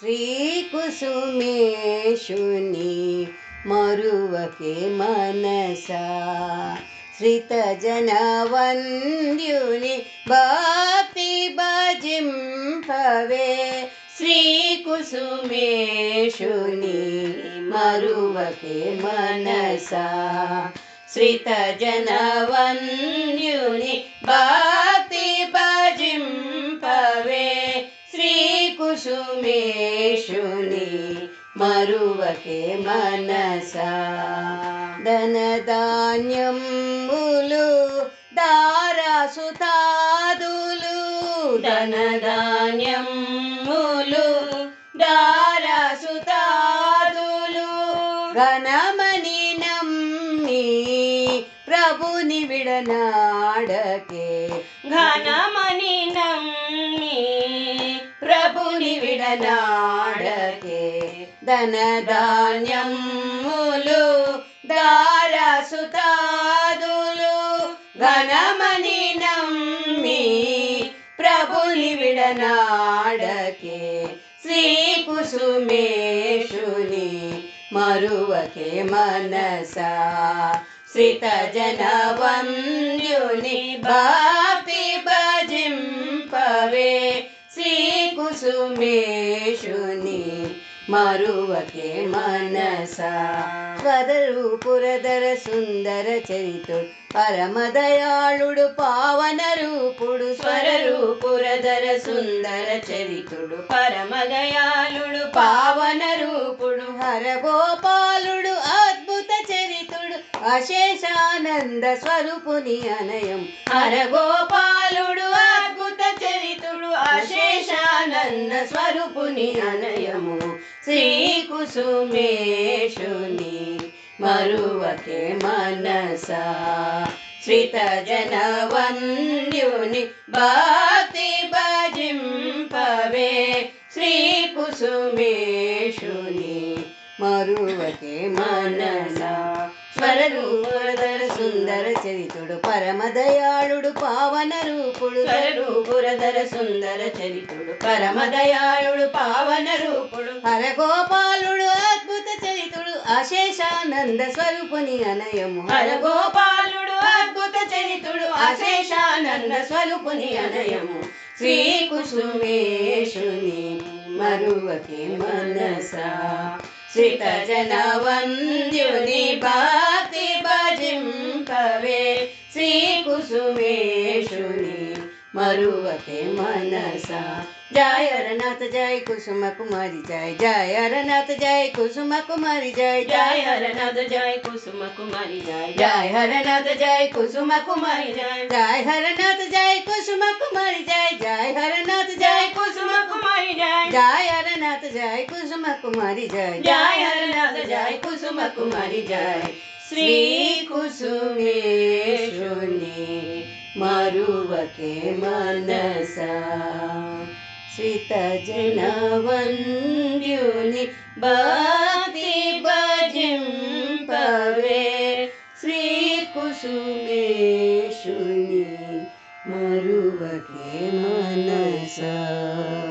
श्रीकुसुमेशुनि मरुवके मनसा। श्रितजनवन्द्युनि बापि भजिं पवे श्रीकुसुमेशुनि मरुवके मनसा। श्रितजनवन्युनि बापि भजिं पवे श्रीकुसुमे శ్రీకుసుమేషుని మరువకే మనసా. ధనధాన్యములు దారాసుతాదులు ధనధాన్యములు దారాసుతాదులు ఘనమని నమ్మి ప్రభుని విడనాడకే. ఘనమని విడనాడకే ధనధాన్యములు దారాసుతాదులు ఘనమని నమ్మి ప్రభుని విడనాడకే శ్రీకుసుమేషుని మరువకే మనసా శ్రితజనవంద్యుని భక్తి భజింపవే శ్రీకుసుమేషుని మరువకే మనసా. స్వరూపురధర సుందర చరితుడు పరమదయాళుడు పావన రూపుడు. స్వరూపురధర సుందర చరితుడు పరమదయాళుడు పావన రూపుడు. హరగోపాలుడు అద్భుత చరితుడు అశేషానంద స్వరూపుని అనయం. హరగోపాలుడు గోపాలుడు చరితుడు అశేషానంద స్వరూపుని అనయము శ్రీకుసుమేషుని మరువకే మనసా శ్రితజనవంద్యుని భక్తి భజింపవే శ్రీకుసుమేషుని మరువకే మనసా స్వరూపురధర సుందర చరితుడు పరమదయాళుడు పావన రూపుడు స్వరూపురధర సుందర చరితుడు పరమదయాళుడు పావన రూపుడు హరగోపాలుడు అద్భుత చరితుడు అశేషానంద స్వరూపుని అనయము. హరగోపాలుడు అద్భుత చరితుడు అశేషానంద స్వరూపుని అనయము. శ్రీకుసుమేషుని మరువకే మనసా. శ్రితజనవంద్యుని భక్తి భజింపవే ಕುಸುಮೇಶುನಿ मरुवते मनसा। जय हरनाथ जय कुसुम कुमारी जय जय हरनाथ जय कुसुम कुमारी जय जय हरनाथ जय कुसुम कुमारी जय जय हरनाथ जय कुसुम कुमारी जय जय हरनाथ जय कुसुम कुमारी जय जय हरनाथ जय कुसुम कुमारी जय जय हरनाथ जय कुसुम कुमारी जय जय हरनाथ जय कुसुम कुमारी जय। श्री मरुवके मनसा। श्रितजनवन्द्युनि भक्ति भजिं पवे। बादि मरुवके मनसा।